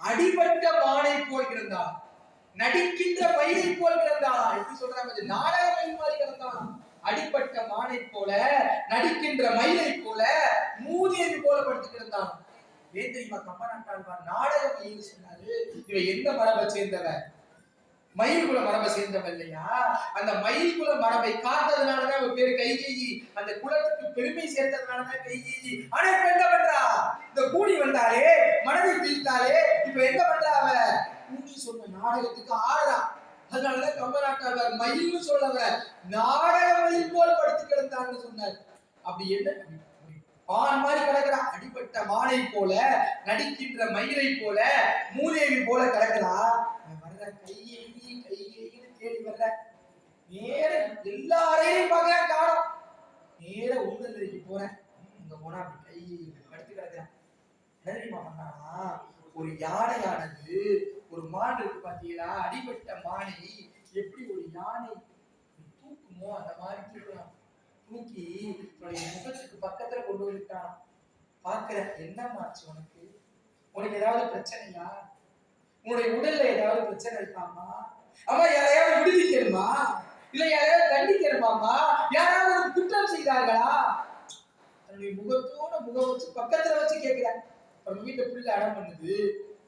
அடிபட்ட மானை போல் கிடந்தான் நடிக்கின்ற பயிரை போல் கிடந்தான் எப்படி சொல்றாங்க நாடக மயில் மாதிரி கிடந்தான். அடிப்பட்ட மானை போல நடிக்கின்ற மயிலை போல மூதியது போல படுத்து கிடந்தான். ஏன் தெரியுமா கம்பனாட்டான் நாடக மயில் சொன்னாரு இவன் எந்த மரபை சேர்ந்தவன்? மயில் குல மரபை சேர்ந்தவன் இல்லையா? அந்த மயில் குல மரபை காத்ததுனாலதான் அவன் பேரு கைகேயி. அந்த குலத்துக்கு பெருமை சேர்த்ததுனாலதான் கைகேயி. ஆனா இப்ப என்ன பண்றா? இந்த கூடி வந்தாலே மனதை தீர்த்தாலே இப்ப என்ன பண்றா அவ? கூடி சொன்ன நாடகத்துக்கு ஆடுறா. அதனாலதான் கம்பராட்டாளர் மயில்னு சொல்லவ நாடக மயில் போல் படுத்து கிடந்தான்னு சொன்னார். அப்படி என்ன? பான் மாதிரி கிடக்குறா. அடிபட்ட மானை போல நடிக்கின்ற மயிலை போல மூதேவி போல கிடக்குறா. நான் வர்ற கையை தேடி வர்ற? நேர எல்லாரையும் பார்க்க காணும். நேர உங்கள்க்கு போறேன். இங்க போனா அப்படி கை படுத்து கிடக்குறேன். என்ன தெரியுமா ஒரு யானையானது ஒரு மான் இருக்கு பாத்தீங்களா? அடிபட்ட மானை எப்படி ஒரு யானை தூக்குமோ அந்த மாதிரி தூக்கலாம் தூக்கி தன்னுடைய முகத்துக்கு பக்கத்துல கொண்டு வந்துட்டான். பாக்குற என்னமாச்சு உனக்கு? உனக்கு ஏதாவது பிரச்சனையா? உன்னுடைய உடல்ல ஏதாவது பிரச்சனை இருக்காமா அம்மா யாரையாவது விடுவிக்கணுமா? இல்ல யாரையாவது தண்டிக்கணுமாமா யாராவது குற்றம் செய்தார்களா? தன்னுடைய முகத்தோட முகம் வச்சு பக்கத்துல வச்சு கேட்கிறேன் நம்ம வீட்டுல புள்ள அடம் பண்ணுது.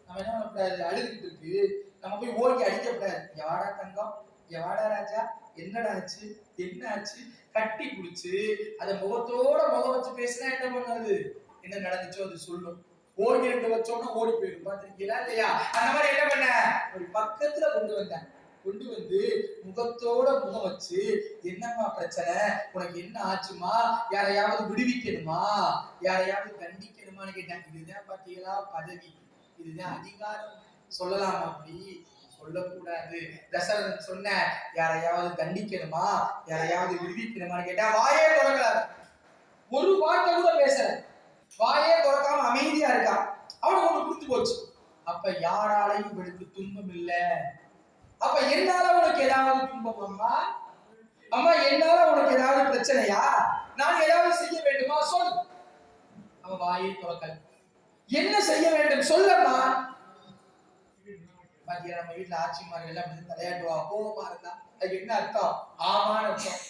நம்ம என்ன பண்ணக்கூடாது? அழுதுகிட்டு இருக்கு. நம்ம போய் ஓடி அடிக்கப்படாது எவாடா தங்கம்? எவாடா ராஜா? என்னடா ஆச்சு? என்ன ஆச்சு? கட்டி பிடிச்சு அதை முகத்தோட முகம் வச்சு பேசினா என்ன பண்ணாது? என்ன நடந்துச்சோ அது சொல்லும். ஓடி ரெண்டு வச்சோம்னா ஓடி போயிடும். பாத்திருக்கீங்களா இல்லையா? அந்த மாதிரி என்ன பண்ண? ஒரு பக்கத்துல கொண்டு வந்தேன். கொண்டு வந்து முகத்தோட முகம் வச்சு என்னம்மா பிரச்சனை? உனக்கு என்ன ஆச்சுமா? யாரையாவது விடுவிக்கணுமா? யாரையாவது கண்டிக்கணுமான்னு கேட்டாங்க இதுதான் பாத்தீங்களா பதவி. இதுதான் அதிகாரம். சொல்லலாமா அப்படி? சொல்லக்கூடாது. தசரதன் சொன்ன யாரையாவது தண்டிக்கணுமா? யாரையாவது விடுவிக்கணுமான்னு கேட்டா வாயே திறக்கல. ஒரு வார்த்தை கூட பேசல. வாயே திறக்காம அமைதியா இருக்கா. அவனுக்கு ஒண்ணு புரிஞ்சு போச்சு. அப்ப யாராலையும் இவனுக்கு துன்பம் இல்லை. அப்ப என்னால உனக்கு ஏதாவது துன்பம் அம்மா அம்மா என்னால உனக்கு ஏதாவது பிரச்சனையா? நான் ஏதாவது செய்ய வேண்டுமா? சொல். அவன் வாயை திறக்கல. என்ன செய்ய வேண்டும்? சொல்லம்மா. பாத்தியா நம்ம வீட்டுல ஆட்சிமார்கள் எல்லாம் அப்படி தலையாட்டுவா? கோபமா இருந்தா. அது என்ன அர்த்தம்? ஆமான்னு அர்த்தம்.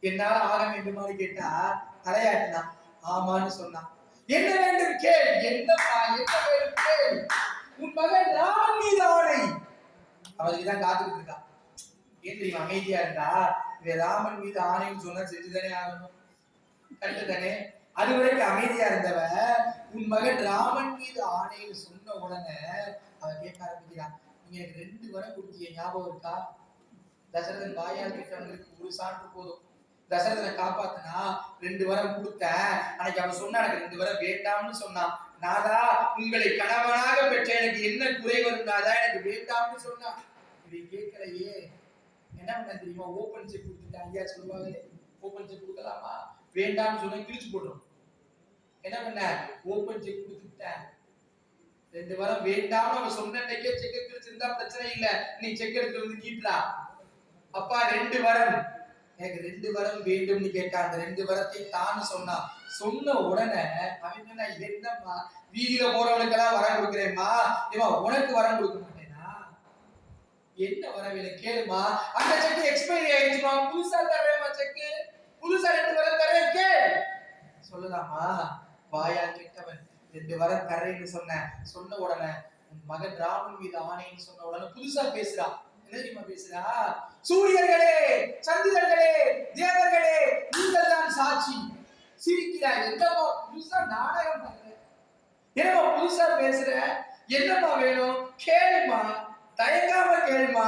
என்னால ஆக வேண்டுமான்னு கேட்டா தலையாட்டினா. ஆமான்னு சொன்னான் என்ன வேண்டும்? கேள். என்னப்பா? என்ன வேண்டும்? கேள். உன் மகன் நான் மீது ஆணை அவருக்கு தான் காத்துக்கிட்டு இருக்கான் ஏன் தெரியும் அமைதியா இருந்தா இதை ராமன் மீது ஆணைன்னு சொன்னா செஞ்சுதானே ஆகணும். கரெக்டு தானே? அது வரைக்கும் அமைதியா இருந்தவ உன் மகன் ராமன் மீது ஆணைன்னு சொன்ன உடனே அவன் கேட்க ஆரம்பிக்கிறான். நீங்க எனக்கு ரெண்டு வரம் கொடுத்தீங்க ஞாபகம் இருக்கா? தசரதன் வாயால் கேட்டவங்களுக்கு ஒரு சான்று போதும். தசரதனை காப்பாத்தினா ரெண்டு வரம் கொடுத்தேன். அன்னைக்கு அவன் சொன்னா எனக்கு ரெண்டு வரம் வேண்டாம்னு சொன்னான். நாதா உங்களை கணவனாக பெற்ற எனக்கு என்ன குறை வரும் நாதா? எனக்கு வேண்டாம்னு சொன்னான் இதை கேட்கலையே. என்ன பண்ண தெரியுமா? ஓபன் செக் கொடுத்துட்டேன். ஐயா சொல்லுவாங்களே ஓபன் செக் கொடுக்கலாமா? வேண்டாம்னு சொன்னா கிழிச்சு போடுறோம். என்ன பண்ண? ஓபன் செக் கொடுத்துட்டேன். ரெண்டு வாரம் வேண்டாம்னு அவன் சொன்ன அன்னைக்கே செக் கிழிச்சிருந்தா பிரச்சனை இல்ல. நீ செக் எடுக்கிறது நீட்ரா அப்பா ரெண்டு வரம். எனக்கு ரெண்டு வரம் வேண்டும்னு கேட்டான். அந்த ரெண்டு வரத்தை தான் சொன்னான். சொன்ன உடனே அவன் என்னம்மா? வீதியில போறவனுக்கெல்லாம் வரம் கொடுக்குறேம்மா. இவன் உனக்கு வரம் கொடுக்க மாட்டேனா? என்ன வரம் எனக்கு கேளுமா அந்த செக் எக்ஸ்பைரி ஆயிடுச்சுமா புதுசா தர்றேம்மா செக் புதுசா ரெண்டு வரம் தரேன் கேள். சொல்லலாமா? வாயா கெட்டவன். ரெண்டு வரம் தரேன்னு சொன்னேன். சொன்ன உடனே உன் மகன் ராமன் மீது ஆணைன்னு சொன்ன உடனே புதுசா பேசுறான் தெரியுமா பேசுறா? சூரியர்களே சந்திரர்களே தேவர்களே நீங்கள் தான் சாட்சி. சிரிக்கிறார். என்னப்பா புதுசா நாடகம் என்னப்பா புதுசா பேசுற? என்னப்பா வேணும்? கேளுமா. தயங்காம கேளுமா.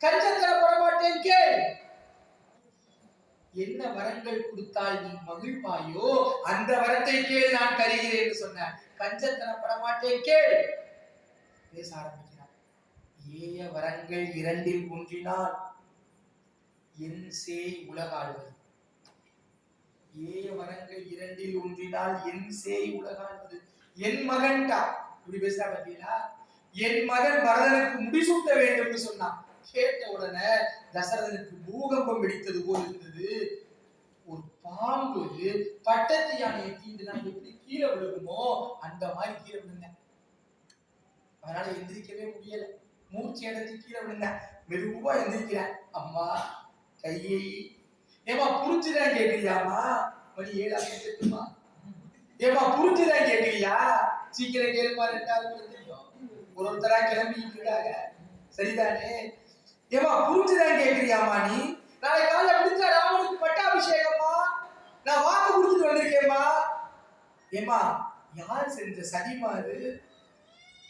கஞ்சத்தர படமாட்டேன் கேள். என்ன வரங்கள் கொடுத்தால் நீ மகிழ்வாயோ? அந்த வரத்தை கேள் நான் தருகிறேன் என்று சொன்னேன் கஞ்சத்தனப்பட படமாட்டேன் கேள். பேச ஆரம்பிக்கிறார். ஏய வரங்கள் இரண்டில் ஒன்றினால் என் சேய் உலகாடுவது. ஏய வரங்கள் இரண்டில் ஒன்றினால் என் சேய் உலகானது. என் மகன்டா இப்படி பேசுறா பாத்தீங்களா என் மகன் பரதனுக்கு முடிசூட்ட என்று சொன்னான். கேட்ட உடனே தசரதனுக்கு பூகம்பம் வெடித்தது போல் இருந்தது. ஒரு பாம்பு பட்டத்து யானையை தீண்டுனா எப்படி கீழே விழுகுமோ அந்த மாதிரி கீழே விழுந்தேன். அதனால எந்திரிக்கவே முடியல. மூச்சு அடைஞ்சு கீழே விழுந்தேன். மெதுவா எந்திரிக்கிறேன். அம்மா கையை ஏமா புரிஞ்சுதான் கேக்குறியாமா மணி ஏழா கேட்டுமா? ஏமா புரிஞ்சுதான் கேக்குறியா சீக்கிரம் கேளுமா ரெண்டாவது தெரியும். ஒரு ஒருத்தரா கிளம்பி இருக்காங்க. சரிதானே? ஏமா புரிஞ்சுதான் கேக்குறியாமா நீ? நாளை காலைல முடிஞ்சா ராமனுக்கு பட்டாபிஷேகமா நான் வாக்கு குடுத்துட்டு வந்திருக்கேம்மா. ஏமா யார் செஞ்ச சதிமா அது?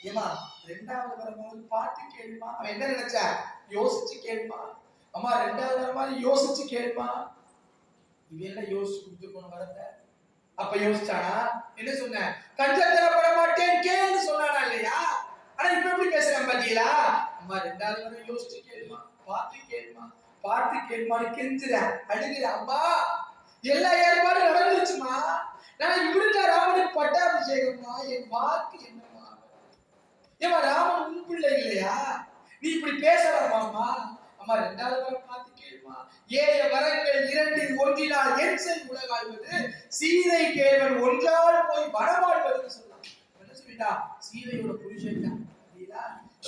ஏமா ரெண்டாவது வரும்போது பார்த்து கேளுமா? அவன் என்ன நினைச்சா? யோசிச்சு கேளுமா? அம்மா ரெண்டாவது மாதிரி யோசிச்சு கேட்பான். இவெல்லாம் யோசிச்சு கொடுத்துருக்கணும் வரத அப்ப யோசிச்சானா என்ன சொன்ன கஞ்சத்தனப்பட மாட்டேன் கேள்னு சொன்னானா இல்லையா? ஆனா இப்ப எப்படி பேசுறேன் பாத்தீங்களா? அம்மா ரெண்டாவது வரை யோசிச்சு கேளுமா பார்த்து கேளுமா பார்த்து கேளுமான்னு கெஞ்சுற அழுகிற அம்மா எல்லா ஏற்பாடும் நடந்துருச்சுமா? நான் இவருக்கா ராமனுக்கு பட்டாபிஷேகம்மா? என் வாக்கு என்னம்மா? ஏமா ராமன் உன் பிள்ளை இல்லையா? நீ இப்படி பேசலாமாம்மா? அம்மா ரெண்டாவது வரம் பார்த்து கேள்வா ஏழ வரங்கள் இரண்டில் ஒன்றினால் என் செல் உலகாழ்வது சீதை கேள்வன் ஒன்றால் போய் வடமாழ்வதுன்னு சொன்னான் என்ன சொல்லிட்டா? சீதையோட புருஷன் தான்.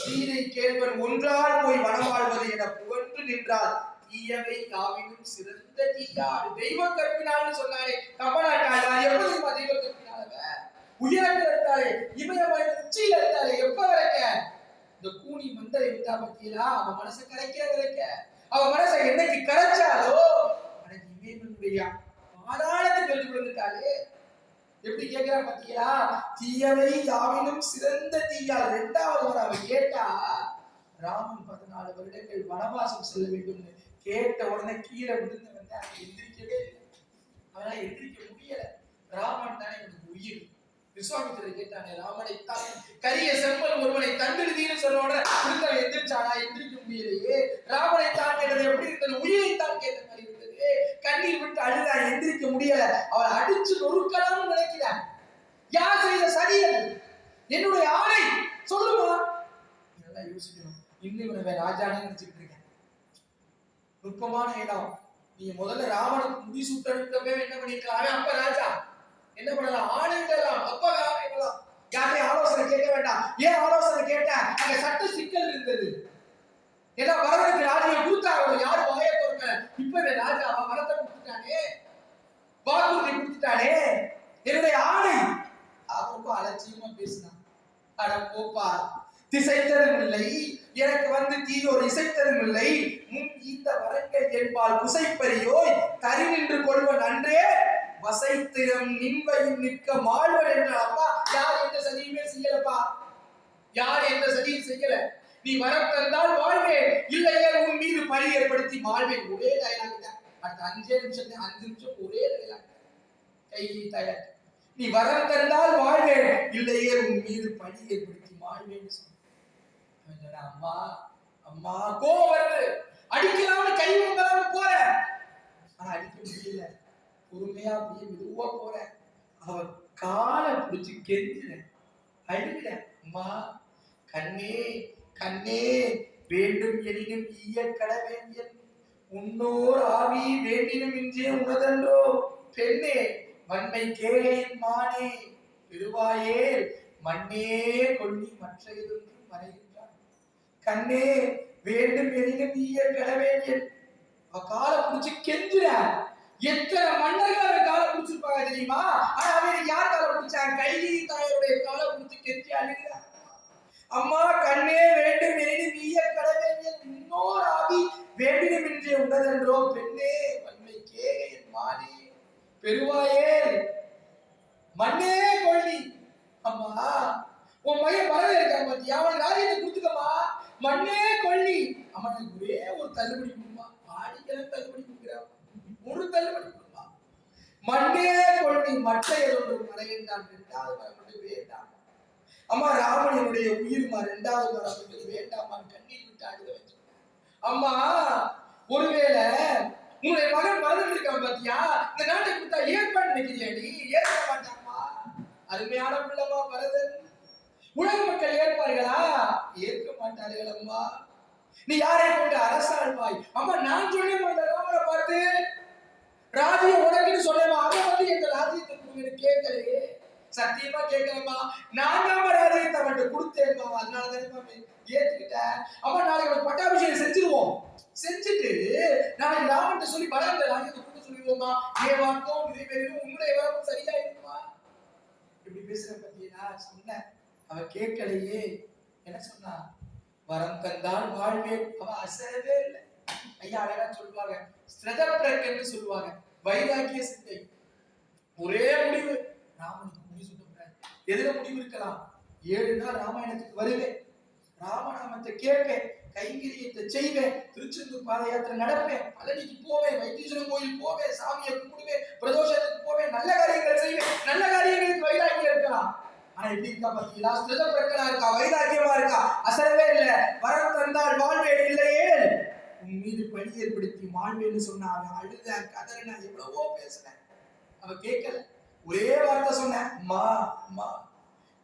சீதை கேள்வன் ஒன்றால் போய் வடமாழ்வது என புகழ்ந்து நின்றால் தீயவை யாவினும் சிறந்த தீயாள் தெய்வ கற்பினாள்னு சொன்னாலே கம்பனாட்டாள் எப்படி தெய்வ கற்பினாளவ உயரத்தில் இருந்தாலே இமயமலை உச்சியில் இருந்தாலே எப்ப வரைக்க இந்த கூனி மந்தரை விட்டா பத்தியா அவன் மனசை கரைக்க கரைக்க. அவ மனசை என்னைக்கு கரைச்சாலோ அன்னைக்கு இமயமனுடைய பாதாளத்தை வெள்ளி விழுந்துட்டாலே எப்படி கேட்கிறா பத்தியா தீயவை யாவினும் சிறந்த தீயால் ரெண்டாவது ஒரு அவன் கேட்டா ராமன் பதினாலு வருடங்கள் வனவாசம் செல்ல வேண்டும் கேட்ட உடனே கீழே விழுந்து வந்து அவன் எந்திரிக்கவே இல்லை. அவனால எந்திரிக்க முடியல. ராமன் தானே எனக்கு உயிர். விஸ்வாமித்திரர் கேட்டானே ராமனை கரிய செம்பல் ஒருவனை தந்தெழுதின்னு சொன்னோட உடனே எந்திரிச்சானா? எந்திரிக்க முடியலையே ராமனை தான் கேட்டது எப்படி இருந்தது? உயிரை தான் கேட்ட மாதிரி இருந்தது. கண்ணீர் விட்டு அழுதா எந்திரிக்க முடியல. அவள் அடிச்சு நொறுக்கலாம் நினைக்கிறான் யார் செய்த சதி என்னுடைய ஆணை சொல்லுமா? நல்லா யோசிக்கணும். இன்னும் இவனை ராஜானே நினைச்சுக்கிட்டு இருக்கேன். நுட்பமான இடம். நீ முதல்ல ராவணன் முடி சுட்டெடுக்கவே என்ன பண்ணிருக்கலாம் அப்ப ராஜா. என்ன பண்ணலாம்? ஆணையிடலாம் அப்ப ஆணையிடலாம் யாரையும் ஆலோசனை கேட்க வேண்டாம். ஏன் ஆலோசனை கேட்ட? அங்க சட்ட சிக்கல் இருந்தது. ஏன்னா வரவனுக்கு ராஜ்யம் கொடுத்தாங்க யாரும் வாய கொடுக்க இப்ப இவன் ராஜா. அவன் வரத்தை கொடுத்துட்டானே. வாக்குறுதி கொடுத்துட்டானே. என்னுடைய ஆணை. ரொம்ப அலட்சியமா பேசினான். அட போப்பா திசைத்ததும் இல்லை. எனக்கு வந்து தீயோர் இசைத்ததும் இல்லை. முன் இந்த வரங்கள் என்பால் குசைப்பறியோய் தரி நின்று கொள்வன் அன்றே. வசைத்திரம் நின்பையும் நிற்க மாழ்வன் என்ற அப்பா யார் எந்த சதியுமே செய்யலப்பா. யார் எந்த சதியும் செய்யல. நீ வரம் தந்தால் வாழ்வேன் இல்லையா உன் மீது பழி ஏற்படுத்தி வாழ்வேன் ஒரே டயலாக் தான். அடுத்த அஞ்சே நிமிஷம் அஞ்சு நிமிஷம் ஒரே டயலாக் கை தயார். நீ வரம் தந்தால் வாழ்வேன் இல்லையே உன் மீது பழி ஏற்படுத்தி வாழ்வேன் சொன்னான். அம்மா அம்மா கோவம் வருது. அடிக்கலாம்னு கை வந்தாலும் போறேன். ஆனா அடிக்க முடியல. பொறுமையா அப்படியே மெதுவா போறேன் அவர் காலை பிடிச்சு கெஞ்சினேன் அழுகிறேன் அம்மா கண்ணே கண்ணே வேண்டும் எனினும் ஈய கடவேண்டியன் உன்னோர் ஆவி வேண்டினும் இன்றே உனதன்றோ பெண்ணே வன்மை கேளையின் மானே. பெருவாயே மண்ணே கொள்ளி மற்ற எதுவும் மறைகின்றான். கண்ணே வேண்டும் எனினும் ஈய கடவேண்டியன் அவ காலை பிடிச்சு கெஞ்சுற. எத்தனை மன்னர்கள் அவன் காலை பிடிச்சிருப்பாங்க தெரியுமா? ஆனா அவன் யார் காலை பிடிச்சாங்க கைதி தாயோடைய காலை பிடிச்சி கெஞ்சி அழுகிறான் அம்மா கண்ணே வேண்டும் எனினும் நீய கடவேண்டிய இன்னொரு ஆவி வேண்டினும் என்றே உடலென்றோ பெண்ணே வன்மை கேகையன் மானே. பெருவாயே மண்ணே கொள்ளி. அம்மா உன் மையம் வரவே இருக்கான் பாத்தியா? அவன் ராஜ்யத்தை கொடுத்துக்கம்மா. மண்ணே கொள்ளி. அவனுக்கு ஒரே ஒரு தள்ளுபடி கொடுமா. ஆடிக்கெல்லாம் தள்ளுபடி கொடுக்குறான். ஒரு தள்ளுபடி கொடுமா மண்ணே கொள்ளி மற்ற ஏதொன்று மறைகின்றான் இரண்டாவது வரம் வேண்டாம். அம்மா ராமனினுடைய உயிர்மா இரண்டாவது வரம் மட்டும் வேண்டாமா? கண்ணீர் விட்டு அழுத வச்சு அம்மா ஒருவேளை உன்னுடைய மகன் மறந்து இருக்கான் பாத்தியா? இந்த நாட்டை கொடுத்தா ஏற்பாடு நினைக்கிறியா ஏற்க மாட்டாமா அருமையான பிள்ளைமா பரதன். உலக மக்கள் ஏற்பார்களா? ஏற்க மாட்டார்கள் அம்மா. நீ யாரை கொண்டு அரசாழ்வாய் அம்மா நான் சொல்லி அந்த ராமனை பார்த்து. ராஜ்யம் உனக்குன்னு சொன்னேன் அவன் வந்து எங்க ராஜ்யத்தை கொடுங்க கேட்கலையே. சத்தியமா கேட்கலம்மா. நான் தான் ராஜ்யத்தை அவன்கிட்ட கொடுத்தேன்மா. அதனால தானே ஏத்துக்கிட்டேன் அம்மா நாளைக்கு அவனுக்கு பட்டாபிஷேகம் செஞ்சிருவோம். செஞ்சுட்டு நாளைக்கு ராமன்ட்ட சொல்லி பலந்த ராஜ்யத்தை கொடுக்க சொல்லிடுவோமா ஏ வாக்கம் நிறைவேறும் உன்னுடைய வாக்கம் சரியா இருக்குமா இப்படி பேசுற பத்தியா? சொன்னேன். அவன் கேட்கலையே. என்ன சொன்னா? வரம் தந்தால் வாழ்வே அவ அசரவே இல்லை. ஐயா அழகா சொல்லுவாங்க. ஸ்ரதப்பிரக்கன்னு சொல்லுவாங்க. வைராக்கிய சிந்தை. ஒரே முடிவு. ராமனுக்கு முடிவு சொல்ல எதுல முடிவு இருக்கலாம். ஏழு நாள் ராமாயணத்துக்கு வருவேன். ராமநாமத்தை கேட்பேன். கைங்கரியத்தை செய்வேன். திருச்செந்தூர் பாத யாத்திரை நடப்பேன். பழனிக்கு போவேன். வைத்தீஸ்வரன் கோயில் போவேன். சாமியை கும்பிடுவேன். பிரதோஷத்துக்கு போவேன். நல்ல காரியங்கள் செய்வேன். நல்ல காரியங்களுக்கு வைராக்கியம் இருக்கலாம். ஆனா எப்படி இருக்கா பாத்தீங்களா? ஸ்திருத பிரக்கனா இருக்கா? வைராக்கியமா இருக்கா? அசரவே இல்ல. வரம் தந்தால் வாழ்வே இல்லையே உன் மீது பழி ஏற்படுத்தி வாழ்வேன்னு சொன்ன அவன் அழுத கதறின எவ்வளவோ பேசினேன் அவ கேட்கல. ஒரே வார்த்தை சொன்னேன் மா அம்மா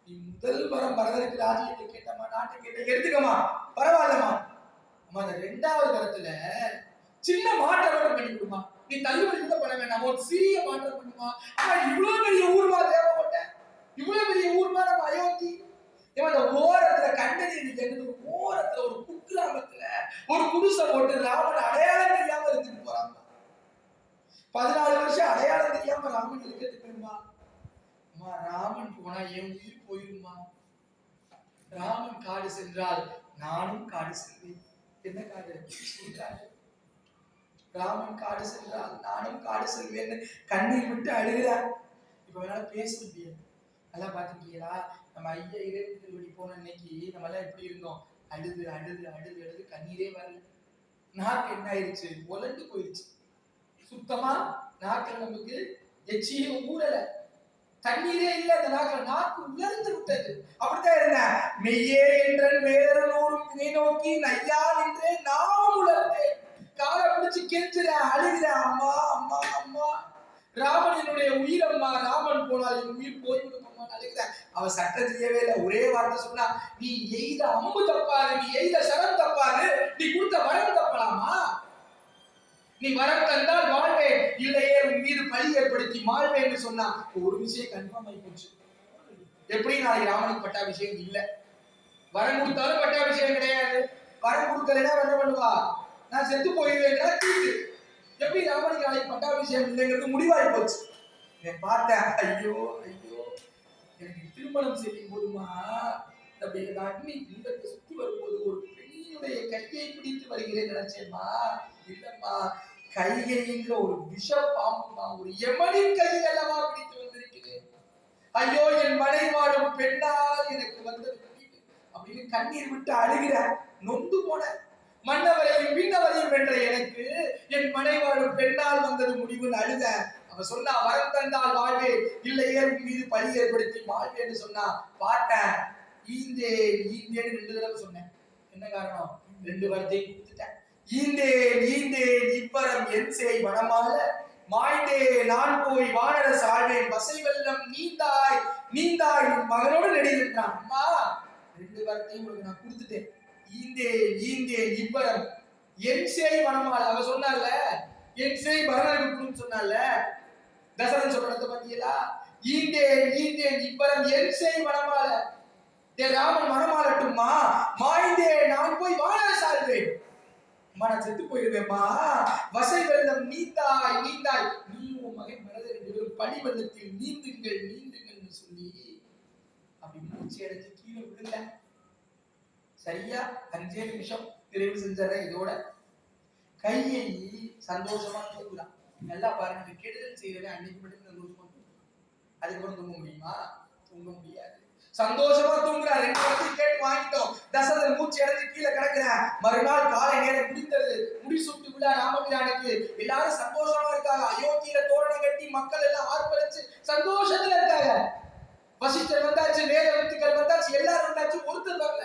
நீ முதல் வரம் பரதனுக்கு ராஜ்யத்தை கேட்டம்மா நாட்டை கேட்ட எடுத்துக்கம்மா. பரவாயில்லம்மா. அம்மா அந்த ரெண்டாவது வரத்துல சின்ன மாற்றம் மட்டும் பண்ணி கொடுமா நீ தள்ளுபடி கூட பண்ண வேண்டாம். ஒரு சிறிய மாற்றம் பண்ணுமா இவ்வளவு பெரிய ஊர்மா தேவைப்பட்ட இவ்வளவு பெரிய ஊர்மா நம்ம அயோத்தி. அந்த ஓரத்துல கண்டனி எங்கிட்டு ஓரத்துல ஒரு குக்கிராமத்துல ஒரு குடிசை போட்டு ராமன் அடையாளம் தெரியாம இருந்துட்டு போறாங்க. பதினாலு வருஷம் அடையாளம் தெரியாம ராமன் இருக்கிறது பெருமா அம்மா ராமன் போனா என் உயிர் போயிருமா? ராமன் காடு சென்றால் நானும் காடு செல்வேன். என்ன காடு? ஒரு காடு ராமன் காடு சென்றால் நானும் காடு செல்வேன்னு கண்ணீர் விட்டு அழுகிறார். இப்ப வேணாலும் பேச முடியாது. நல்லா பாத்துக்கீங்களா நம்ம ஐயா இறைவன் திருவடி போன அன்னைக்கு நம்ம எல்லாம் எப்படி இருந்தோம்? அழுது அழுது அழுது அழுது கண்ணீரே வரல. நாக்கு என்ன ஆயிருச்சு? உலண்டு போயிடுச்சு சுத்தமா நாக்கில் நமக்கு எச்சியும் ஊறல. தண்ணீரே இல்ல அந்த நாக்கில் நாக்கு உலர்ந்து விட்டது. அப்படித்தான் இருந்தேன். மெய்யே என்ற வேறனோடும் இதை நோக்கி நையா என்றே நான் உலர்ந்தேன். காலை பிடிச்சு கெஞ்சுற அழுகிறேன். அம்மா அம்மா அம்மா. ராமன் என்னுடைய உயிர் அம்மா. ராமன் போனால் என் உயிர் போய்விடும். அவ சட்டம் செய்யவே இல்லை. ஒரே வார்த்தை சொன்னா நீ எய்த அம்பு தப்பாரு நீ எய்த சரம் தப்பாரு நீ கொடுத்த வரம் தப்பலாமா? நீ வரம் தந்தால் வாழ்வேன். இல்லையே உன் மீது பழி ஏற்படுத்தி மாழ்வேன்னு சொன்னா ஒரு விஷயம் கன்ஃபார்ம் ஆகி போச்சு. எப்படி நாளைக்கு ராமனுக்கு பட்டாபிஷேகம் இல்லை? வரம் கொடுத்தாலும் பட்டாபிஷேகம் கிடையாது. வரம் கொடுக்கலைன்னா என்ன பண்ணுவா? நான் செத்து போயிருவேன் தீட்டு எப்படி ராமனுக்கு நாளைக்கு பட்டாபிஷேகம் இல்லைங்கிறது முடிவாகி போச்சு. பார்த்தேன். ஐயோ ஐயோ. திருமணம் செய்யும் போதுமா? அப்படி இந்த அக்னி குண்டத்தை சுத்தி வரும்போது ஒரு பெண்ணினுடைய கையை பிடித்து வருகிறேன் நினைச்சேம்மா. இல்லம்மா கைகைங்கிற ஒரு விஷ பாம்புமா ஒரு எமனின் கை அல்லவா பிடித்து வந்திருக்கிறேன். ஐயோ என் மனை வாழும் பெண்ணால் எனக்கு வந்தது அப்படின்னு கண்ணீர் விட்டு அழுகிற நொந்து போன மன்னவரையும் பின்னவரையும் வென்ற எனக்கு என் மனைவாடும் பெண்ணால் வந்தது முடிவுன்னு அழுத அவ சொன்னா வரம் தந்தால் வாழ்வு இல்லையே உன் மீது பழி ஏற்படுத்தி வாழ்வு என்று சொன்னா பாட்டேன் ஈந்தே ஈந்தேன்னு ரெண்டு தடவை சொன்னேன். என்ன காரணம்? ரெண்டு வார்த்தையை கொடுத்துட்டேன். ஈந்தே ஈந்தே இப்பரம் என் செய் வனமால மாய்ந்தே நான் போய் வானர சாழ்வேன். பசை வெள்ளம் நீந்தாய் நீந்தாய். மகனோடு நடிகின்றான் அம்மா ரெண்டு வார்த்தையும் உங்களுக்கு நான் கொடுத்துட்டேன். ஈந்தே ஈந்தே இப்பரம் என் செய் வனமால. அவ சொன்னால என் செய் பரணகுன்னு சொன்னால தசரன் சொல்றத பத்தியலா ஈந்தேன் ஈந்தேன் இப்பரம் என் செய் மனமால டே ராமன் மனமாலட்டுமா மாய்ந்தே நான் போய் வாழ சாழ்வேன் அம்மா நான் செத்து போயிருவேம்மா. வசை வெள்ளம் நீந்தாய் நீந்தாய். நீ உன் மகன் மனதில் ரெண்டு பனி வெள்ளத்தில் நீந்துங்கள் நீந்துங்கள்னு சொல்லி அப்படி மூச்சு அடைஞ்சு கீழே விழுந்த. சரியா? அஞ்சே நிமிஷம். நிறைவு செஞ்சிடறேன் இதோட. கையை சந்தோஷமா தூங்குறான். நல்லா பாருங்க. கெடுதல் செய்யறவன் அன்னைக்கு மட்டும் சந்தோஷமா தூங்குறான் அதுக்கப்புறம் தூங்க முடியுமா? தூங்க முடியாது. சந்தோஷமா தூங்குற ரெண்டு வருஷம் கேட்டு வாங்கிட்டோம். தசரதன் மூச்சு அடைஞ்சு கீழே கிடக்குறேன். மறுநாள் காலை நேரம் முடிந்தது முடிசூட்டு விழா ராமபிரானுக்கு. எல்லாரும் சந்தோஷமா இருக்காங்க. அயோத்தியில தோரணம் கட்டி மக்கள் எல்லாம் ஆர்ப்பரிச்சு சந்தோஷத்துல இருக்காங்க. வசிஷ்டர் வந்தாச்சு வேத வித்துக்கள் வந்தாச்சு எல்லாரும் வந்தாச்சு. ஒருத்தர் வரல.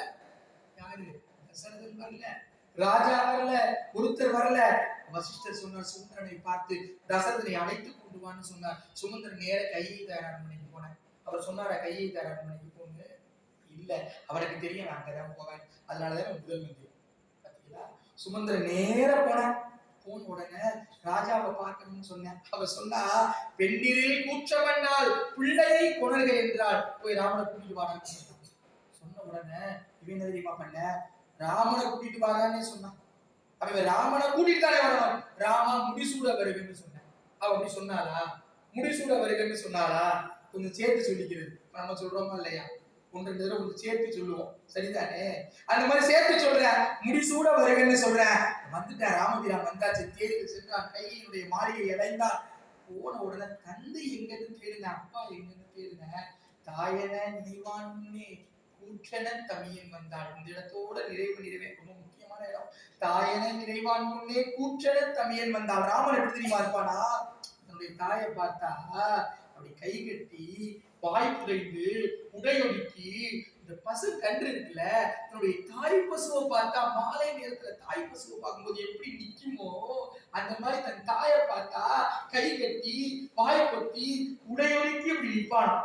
யாரு? தசரதன் வரல. ராஜா வரல. ஒருத்தர் வரல. வசிஷ்டர் சொன்னார் சுமந்திரனை பார்த்து தசரதனை அழைத்து கொண்டு வான்னு சொன்னார். சுமந்திரன் நேர கையை அரண்மனைக்கு போனேன் அவர் சொன்னார கையை அரண்மனைக்கு போன்னு இல்ல அவனுக்கு தெரியும் நான் அங்கதான் போவேன். அதனாலதான் முதல் மந்திரி பாத்தீங்களா? சுமந்திரன் நேர போனேன் போன உடனே ராஜாவை பார்க்கணும்னு சொன்னேன். அவ சொன்னா பெண்ணிரில் கூற்றமன்னாள் பிள்ளையை கொணர்க என்றாள் போய் ராமனை கூட்டிட்டு வாடான்னு சொன்ன உடனே இவன் தெரியுமா பண்ண? ராமனை கூட்டிட்டு வாடான்னு சொன்னான். அவ ராமனை கூட்டிட்டு தானே வரணும் ராமா முடிசூட வருகன்னு சொன்னேன். அவ அப்படி சொன்னாரா முடிசூட வருகன்னு சொன்னாரா கொஞ்சம் சேர்த்து சொல்லிக்கிறது. நம்ம சொல்றோமா இல்லையா? ஒன்று ரெண்டு தடவை கொஞ்சம் சேர்த்து சொல்லுவோம். சரிதானே? அந்த மாதிரி சேர்த்து சொல்றேன். முடிசூட வருகன்னு சொல்றேன். வந்துட்டேன் ராமபிரான் வந்தாச்சு. தேடிக்கு சென்றான் கையினுடைய மாளிகை அடைந்தான். போன உடனே தந்தை எங்கன்னு தேடுங்க அப்பா எங்கன்னு தேடுங்க தாயன நீவான்னு முன்னே கூற்றன தமியன் வந்தாள் இந்த இடத்தோட நிறைவு நிறைவே ரொம்ப முக்கியமான இடம். தாயன நிறைவான் முன்னே கூற்றன தமியன் வந்தாள் ராமன் எப்படி தெரியுமா இருப்பானா? தன்னுடைய தாயை பார்த்தா அப்படி கை கட்டி வாய் புதைந்து உடையொடுக்கி இந்த பசு கன்று இருக்குல்ல தன்னுடைய தாய் பசுவை பார்த்தா மாலை நேரத்துல தாய் பசுவை பார்க்கும்போது எப்படி நிக்குமோ அந்த மாதிரி தன் தாயை பார்த்தா கை கட்டி வாய் கொத்தி உடையொடுக்கி அப்படி நிப்பான்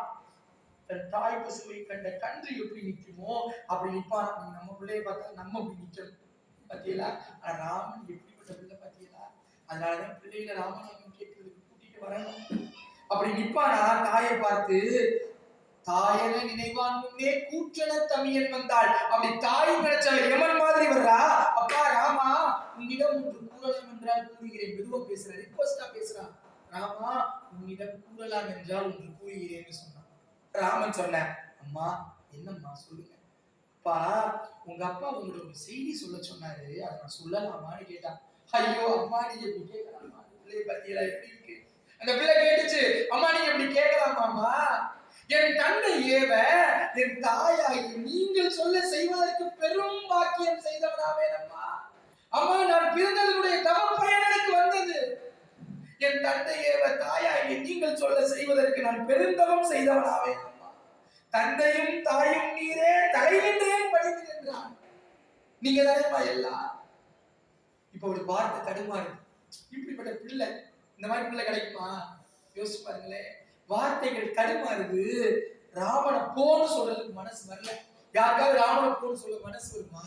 தன் தாய் பசுவை கண்ட கன்று எப்படி நிக்குமோ அப்படி நிற்பான். நீங்க நம்ம பிள்ளைய பார்த்தா நம்ம அப்படி நிக்கணும் பார்த்தீங்களா ஆனா ராமன் எப்படிப்பட்ட பிள்ளை பார்த்தீங்களா அதனாலதான் பிள்ளைகளை ராமநாமம் கேட்கறதுக்கு கூட்டிட்டு வரணும். அப்படி நிப்பானா தாயை பார்த்து தாயன நினைவான் முன்னே கூற்றன தமியன் வந்தாள். அப்படி தாய் நினைச்சவ எமன் மாதிரி வர்றா? அப்பா ராமா உன்னிடம் ஒன்று கூறலாம் என்றால் கூறுகிறேன். மெதுவா பேசுற ரிக்வஸ்டா பேசுறா ராமா உன்னிடம் கூறலாம் என்றால் ஒன்று கூறுகிறேன்னு சொன்னான். ராமன் சொன்னேன் அம்மா என்னம்மா சொல்லுங்க? அப்பா உங்க அப்பா உங்களோட ஒரு செய்தி சொல்ல சொன்னாரு. அதை நான் சொல்லலாமான்னு கேட்டான். ஐயோ அம்மா நீங்க இப்படி கேட்கலாமா? பிள்ளை பத்தியெல்லாம் எப்படி இருக்கு? அந்த பிள்ளை கேட்டுச்சு அம்மா நீங்க இப்படி கேட்கலாமாம்மா? என் தந்தை ஏவ என் தாயாகி நீங்கள் சொல்ல செய்வதற்கு பெரும் பாக்கியம் செய்தவனாவேனம்மா. அம்மா அம்மா நான் பிறந்ததனுடைய தவ பயனனுக்கு எனக்கு வந்தது. என் தந்தை தாயாகி நீங்கள் சொல்ல செய்வதற்கு நான் பெருந்தவம் செய்தவனாவே தந்தையும் தாயும் நீரே தலைவின்றேன் படித்து நின்றான் நீங்க தானேம்மா எல்லாம்? இப்ப ஒரு வார்த்தை தடுமாறு இப்படிப்பட்ட பிள்ளை இந்த மாதிரி பிள்ளை கிடைக்குமா? யோசிச்சு பாருங்களேன். வார்த்தைகள் தடுமாறுது. ராவண போன்னு சொல்றதுக்கு மனசு வரல. யாருக்காவது ராவண போன்னு சொல்ல மனசு வருமா?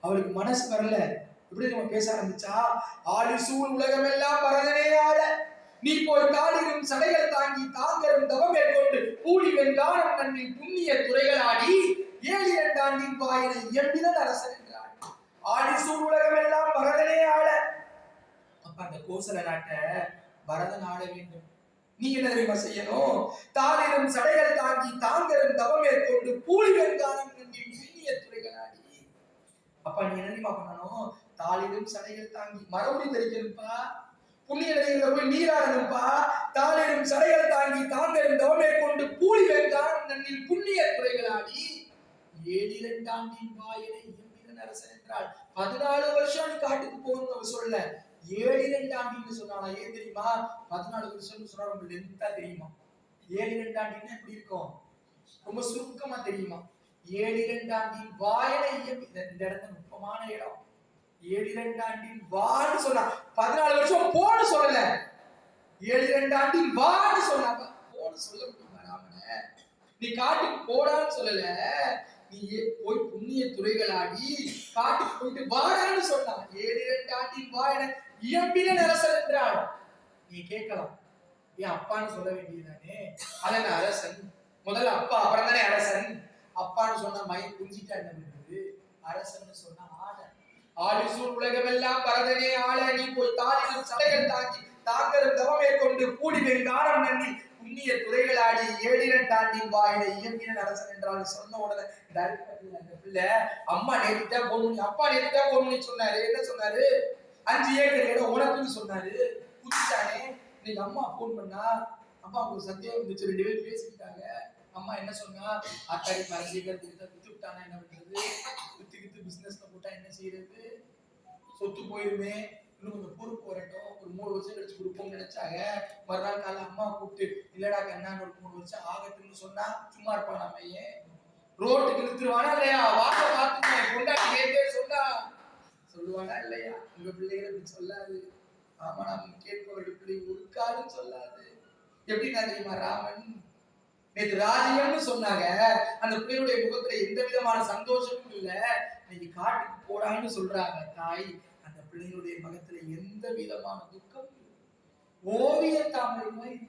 அவளுக்கு மனசு வரல. இப்படி நம்ம பேச ஆரம்பிச்சா ஆடி சூழ் உலகமெல்லாம் பரதனே ஆள. நீ போய் தாளிரும் சடைகள் தாங்கி தாங்கரும் தவம் மேற்கொண்டு கூலி வெண்கானம் நன்னில் புண்ணிய துறைகளாடி ஏழு இரண்டாண்டின் வாயினை இயம்பினன் அரசன் என்றார் ஆடி சூழ் உலகமெல்லாம் பரதனே ஆள. அப்ப அந்த கோசல நாட்டை பரதன் ஆட வேண்டும். நீ என்ன தெரியுமா செய்யணும்? தாளிரும் சடைகள் தாங்கி தாங்கரும் தவம் மேற்கொண்டு கூலி வெண்கானம் நன்னில் புண்ணிய துறைகளாடி. அப்ப நீ என்ன தெரியுமா பண்ணணும்? தாளிடும் சடைகள் தாங்கி மறுபடியும் தெரிக்கணும்ப்பா புண்ணிய நிலையில போய் நீராடணும்ப்பா தாளிடும் சடைகள் தாங்கி தாங்கரும் தவம் கொண்டு பூலி வெண்கானம் நன்னில் புண்ணிய துறைகளாடி. ஏழிரண்டாண்டின் வாயிலை எம்பிரன் அரசன் என்றால் பதினாலு வருஷம் காட்டுக்கு போகணும்னு அவர் சொல்ல ஏழு இரண்டு சொன்னானா? ஏன் தெரியுமா? பதினாலு வருஷம்னு சொன்னா ரொம்ப லென்த்தா தெரியுமா? ஏழு இரண்டு எப்படி இருக்கும்? ரொம்ப சுருக்கமா தெரியுமா? ஏழு இரண்டு இந்த இந்த இடத்துல நுட்பமான இடம். ஏழு இரண்டு ஆண்டில் வான்னு சொன்னா. பதினாலு வருஷம் போன்னு சொல்லல. ஏழு இரண்டு ஆண்டின் வான்னு சொன்னாங்க போன்னு சொல்ல முடியுமா ராமன? நீ காட்டுக்கு போடான்னு சொல்லல. நீ போய் புண்ணிய துறைகளாடி காட்டுக்கு போயிட்டு வாடான்னு சொன்னான் ஏழு இரண்டு ஆண்டில் வா என இயம்பின நரசன் என்றாள். நீ கேட்கலாம். ஏன் அப்பான்னு சொல்ல வேண்டியதானே அதன் அரசன்? முதல்ல அப்பா அப்புறம் தானே அரசன்? அப்பான்னு சொன்னா மயம் புரிஞ்சிட்டா என்ன பண்றது? அரசன் சொன்னா ஆலிசூர் ஆடிசூர் உலகமெல்லாம் பரதனே ஆள நீ போய் தாளிலும் சடைகள் தாங்கி தாக்கரும் தவமே கொண்டு கூடி வெங்காரம் நன்றி. புண்ணிய துறைகளாடி தாண்டி வாயில இயம்பின அரசன் என்றால் சொன்ன உடனே இந்த அந்த பிள்ளை அம்மா நேரிட்டா போகணும் அப்பா நேரிட்டா போகணும்னு சொன்னாரு. என்ன சொன்னாரு? அஞ்சு ஏக்கர் இடம் உனக்குன்னு சொன்னாரு. புதுச்சானே இன்னைக்கு அம்மா போன் பண்ணா அம்மா உங்களுக்கு சந்தேகம் இருந்துச்சு ரெண்டு பேரும் பேசிக்கிட்டாங்க. அம்மா என்ன சொன்னா அத்தாடி அஞ்சு ஏக்கர் வித்து விட்டானா என்ன பண்றது? வித்து வித்து பிசினஸ்ல போட்டா என்ன செய்யறது? சொத்து போயிருமே. இன்னும் கொஞ்சம் பொறுப்பு வரட்டும். ஒரு மூணு வருஷம் கழிச்சு கொடுப்போம்னு நினைச்சாங்க. மறுநாள் காலைல அம்மா கூப்பிட்டு இல்லடா கண்ணான்னு ஒரு மூணு வருஷம் ஆகட்டும்னு சொன்னா சும்மா இருப்பான் பையன் ரோட்டுக்கு நிறுத்துருவானா இல்லையா? வாக்க பார்த்து கொண்டாடி நேத்தே சொன்னா. சொல்லுவானா இல்லையா? உங்க பிள்ளைகளை சொல்லாது. ஆமா நாம் கேட்பவர்கள் பிள்ளை உருக்காதுன்னு சொல்லாது. சொல்லாது நான் தெரியுமா ராமன்? நேற்று ராஜ்யம்னு சொன்னாங்க. அந்த பிள்ளையுடைய முகத்துல எந்த விதமான சந்தோஷமும் இல்ல. இன்னைக்கு காட்டுக்கு போடான்னு சொல்றாங்க தாய். அந்த பிள்ளை பிள்ளைகளுடைய முகத்துல எந்த விதமான துக்கம் ஓவிய தாமரை மாதிரி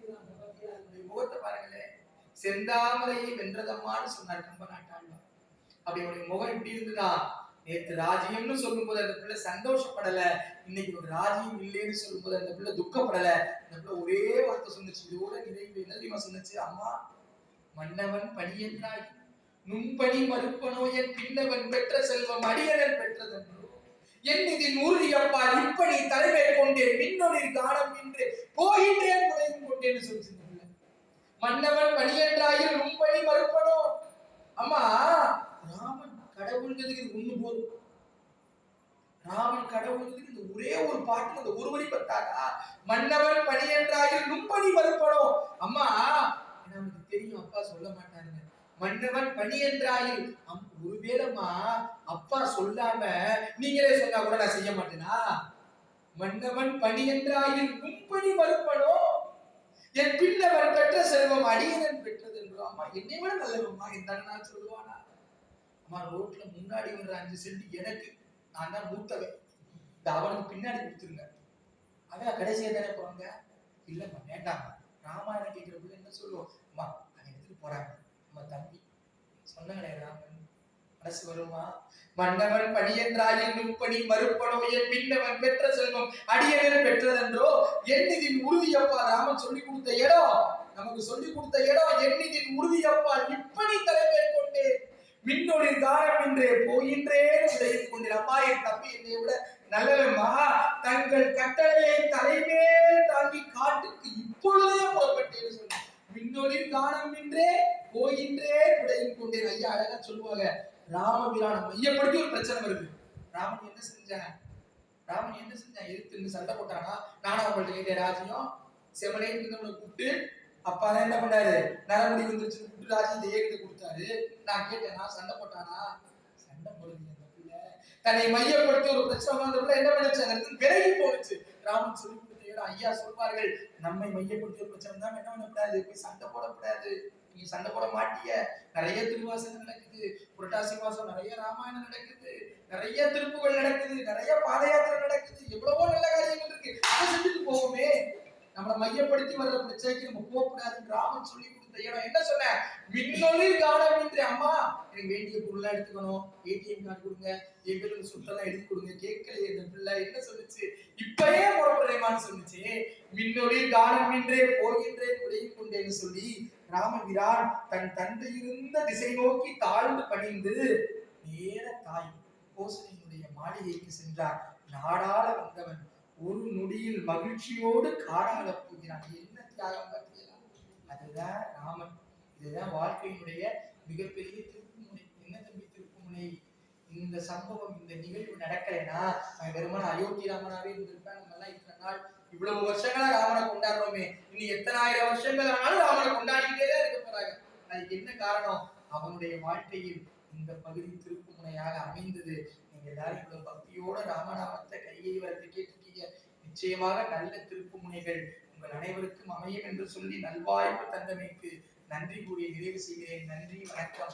முகத்தை பாருங்களேன் செந்தாமரையை வென்றதம்மான்னு சொன்னார் கம்பநாட்டாழ்வார் அப்படி உடைய முகம் எப்படி இருந்ததா? நேத்து ராஜ்யம்னு சொல்லும்போது அந்த பிள்ளை சந்தோஷப்படல. இன்னைக்கு ஒரு ராஜ்யம் இல்லைன்னு சொல்லும்போது அந்த பிள்ளை துக்கப்படல. அந்த பிள்ளை ஒரே வார்த்தை சொன்னிச்சு. இதோட நிறைவு என்ன தெரியுமா சொன்னுச்சு? அம்மா மன்னவன் பணியென்றாய் நுண்பணி மறுப்பனோ என் பின்னவன் பெற்ற செல்வம் அடியனர் பெற்றதென்றோ? என் இதில் உறுதியப்பா இப்படி தலைமை கொண்டேன். மின்னொளிர் காணம் என்று போகின்றேன் குறைந்து கொண்டேன் சொல்லிச்சு மன்னவன் பணியென்றாயில் நுண்பணி மறுப்பனோ அம்மா ராமன் கடவுள்ங்கிறதுக்கு இது ஒண்ணு போதும். ராமன் கடவுள்ங்கிறதுக்கு இந்த ஒரே ஒரு பாட்டு அந்த ஒரு வரி மன்னவன் பணியென்றாயில் நுண்பணி மறுப்பனோ அம்மா அப்பா சொல்ல மாட்டாருங்க. மன்னவன் பணி என்றாயில் அம்- அப்பா சொல்லாம நீங்களே சொன்னா கூட நான் செய்ய மாட்டேனா? மன்னவன் பணி என்றாயில் கும்பணி மறுப்பனோ? என் பின்னவன் பெற்ற செல்வம் அடியனன் பெற்றது என்றோ? அம்மா என்னை விட நல்லவம்மா இந்த நான் சொல்லுவானா? அம்மா ரோட்ல முன்னாடி வர்ற அஞ்சு சென்ட் எனக்கு நான் தான் மூத்தவன். இந்த அவனுக்கு பின்னாடி கொடுத்துருங்க. அதான் கடைசியா தானே போறாங்க? இல்லம்மா வேண்டாம் ராமாயணம் கேட்கிற பிள்ளை என்ன சொல்லுவோம்? அம்மா போறாங்க. நம்ம தம்பி. சொன்னாங்களே ராமன் மனசு வருமா? மன்னவன் பணியென்றாயில் நுண்பணி மறுப்பனோ என் பின்னவன் பெற்ற செல்வம் அடியவன் பெற்றதென்றோ? எண்ணிதின் உறுதியப்பா ராமன் சொல்லி கொடுத்த இடம். நமக்கு சொல்லி கொடுத்த இடம் எண்ணிதின் உறுதியப்பா இப்படி தலைமையில் கொண்டே மின்னொளி காரம் என்றே போகின்றேன். விளையும் கொண்டேன். அம்மா என் தம்பி என்னை விட நல்லவம்மா தங்கள் கட்டளையை தலைமேல் தாங்கி காட்டுக்கு இப்பொழுதே புறப்பட்டேன்னு சொன்னேன். மின்னொளி காணம் என்றே போகின்றே விடையும் கொண்டேன் ஐயா அழகா சொல்லுவாங்க. ராமபிரான மையப்படுத்தி ஒரு பிரச்சனை வருது. ராமன் என்ன செஞ்ச ராமன் என்ன செஞ்சான்? எதிர்த்து சண்டை போட்டானா? நானும் அவங்கள்ட்ட கேட்ட ராஜ்யம் செவனே இருந்தவனை கூப்பிட்டு அப்பா தான் என்ன பண்ணாரு? நரமுடி வந்துருச்சு கூப்பிட்டு ராஜ்யத்தை ஏகிட்டு கொடுத்தாரு. நான் கேட்டேன் நான் சண்டை போட்டானா? சண்டை போடுது தன்னை மையப்படுத்தி ஒரு பிரச்சனை வந்த என்ன பண்ணுச்சு? அந்த இடத்துல விலகி போனுச்சு ராமன் சொல்லி கொடுத்த ஐயா சொல்வார்கள் நம்மை மையப்படுத்தி ஒரு பிரச்சனை தான் என்ன பண்ணக்கூடாது? போய் சண்டை போடக்கூடாது. நீ சண்டை போட மாட்டிய. நிறைய திருவாசகம் நடக்குது. புரட்டாசி மாசம் நிறைய ராமாயணம் நடக்குது. நிறைய திருப்புகள் நடக்குது. நிறைய பாத யாத்திரை நடக்குது. எவ்வளவோ நல்ல காரியங்கள் இருக்கு. அதை செஞ்சுட்டு போவோமே. நம்மளை மையப்படுத்தி வர்ற பிரச்சனைக்கு நம்ம போகக்கூடாதுன்னு ராமன் சொல்லி செய்யணும் என்ன சொன்ன? மின்னொளி காணம் என்று அம்மா எனக்கு வேண்டிய பொருளா எடுத்துக்கணும். ஏடிஎம் கார்டு கொடுங்க. என் பேருக்கு சுத்தெல்லாம் எழுதி கொடுங்க. கேட்கலையே இந்த பிள்ளை. என்ன சொல்லுச்சு இப்பயே புறப்படுறேமான்னு சொல்லுச்சு மின்னொளி காணம் என்றே போகின்றேன் விடையும் கொண்டேன்னு சொல்லி ராமபிரான் தன் தந்தை இருந்த திசை நோக்கி தாழ்ந்து பணிந்து நேர தாய் கோசலையினுடைய மாளிகைக்கு சென்றார். நாடாள வந்தவன். ஒரு நொடியில் மகிழ்ச்சியோடு காடாள போகிறான். என்ன தியாகம் பார்த்தீங்களா அதுதான் ராமன் இதுதான் வாழ்க்கையினுடைய மிகப்பெரிய திருப்புமுனை. என்ன தம்பி திருப்புமுனை? இந்த சம்பவம் இந்த நிகழ்வு நடக்கலைன்னா அவன் வெறுமன அயோத்தி ராமனாவே இருந்திருப்பான். நம்ம எல்லாம் இத்தனை நாள் இவ்வளவு வருஷங்களா ராமனை கொண்டாடுறோமே. இனி எத்தனாயிரம் வருஷங்கள் ஆனாலும் ராமனை கொண்டாடிக்கிட்டே தான் இருக்க போறாங்க. அதுக்கு என்ன காரணம்? அவனுடைய வாழ்க்கையில் இந்த பகுதி திருப்புமுனையாக அமைந்தது. நீங்க எல்லாரும் இவ்வளவு பக்தியோட ராமநாமத்தை கையை வரத்து கேட்டிருக்கீங்க. நிச்சயமாக நல்ல திருப்புமுனைகள். உங்கள் அனைவருக்கும் அமையும் என்று சொல்லி நல்வாய்ப்பு தந்தமைக்கு நன்றி கூறி நிறைவு செய்கிறேன். நன்றி வணக்கம்.